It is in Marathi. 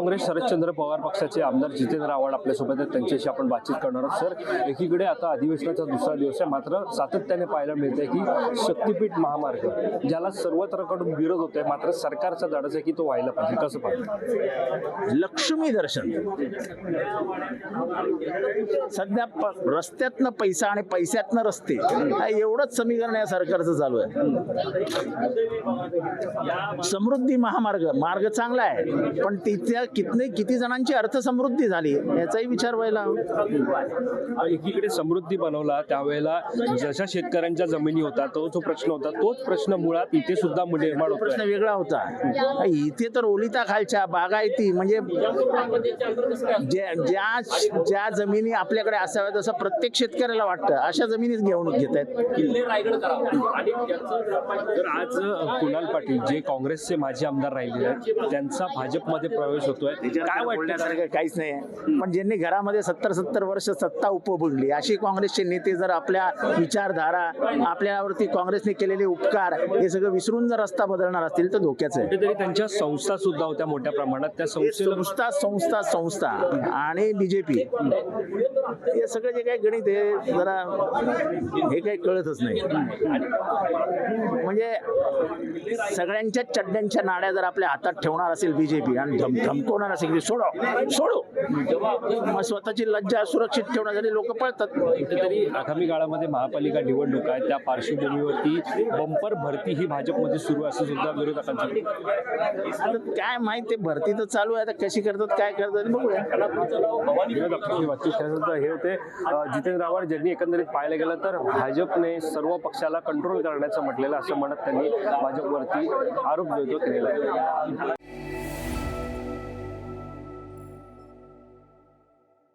काँग्रेस शरदचंद्र पवार पक्षाचे आमदार जितेंद्र आव्हाड आपल्यासोबत आहेत. त्यांच्याशी आपण बातचीत करणार आहोत. सर एकीकडे आता अधिवेशनाचा दुसरा दिवस आहे. मात्र सातत्याने पाहायला मिळतंय की शक्तीपीठ महामार्ग ज्याला सर्वत्रकडून विरोध होतोय मात्र सरकारचा धाडस आहे की तो व्हायला पाहिजे? कसं पाहिजे लक्ष्मी दर्शन. सध्या प- रस्त्यातनं पैसा आणि पैशातनं रस्ते हा एवढंच समीकरण या सरकारचं चालू आहे. समृद्धी महामार्ग मार्ग चांगला आहे पण तिच्या कितने किती जणांची अर्थसमृद्धी झाली? याचाही विचार व्हायला. एकीकडे समृद्धी बनवला त्यावेळेला जशा शेतकऱ्यांच्या जमिनी होता तो जो प्रश्न होता तोच प्रश्न मुळात इथे सुद्धा निर्माण प्रश्न वेगळा होता. इथे तर ओलिता खालच्या बागायती म्हणजे ज्या ज्या जमिनी आपल्याकडे असाव्यात असं प्रत्येक शेतकऱ्याला वाटतं. अशा जमिनीच घेऊन घेत आहेत. आज कुणाल पाटील जे काँग्रेसचे माजी आमदार राहिलेले आहेत त्यांचा भाजपमध्ये प्रवेश होतोय काय वाटतं काहीच नाही पण ज्यांनी घरामध्ये सत्तर सत्तर वर्ष सत्ता उपभोगली अशी काँग्रेसचे नेते जर आपल्या विचारधारा आपल्यावरती काँग्रेसने केलेले उपकार हे सगळं विसरून जर रस्ता बदलणार असतील तर धोक्याचं आहे. त्यांच्या संस्था सुद्धा होत्या मोठ्या प्रमाणात. त्या संस्था संस्था संस्था आणि बीजेपी. हे सगळं जे काही गणित आहे जरा हे काही कळतच नाही. म्हणजे सगळ्यांच्या चड्ड्यांच्या नाड्या जर आपल्या हातात ठेवणार असेल बीजेपी आणि धम धमकवणार असेल की सोडो सोडो. मग स्वतःची लज्जा सुरक्षित ठेवण्यासाठी लोक पळतात. कुठेतरी आगामी काळामध्ये महापालिका निवडणूक आहे त्या पार्श्वभूमीवरती बंपर भरती ही भाजपमध्ये सुरू आहे असं सुद्धा विरोधकांचं आता काय माहीत ते भरती तर चालू आहे आता कशी करतात काय करतात बघूया. हे होते जितेंद्र आव्हाड ज्यांनी एकंदरीत पाहायला गेलं तर भाजपने सर्व पक्षाला कंट्रोल करण्याचं म्हटलेलं असं म्हणत त्यांनी भाजपवरती आरोप जो केलेला आहे.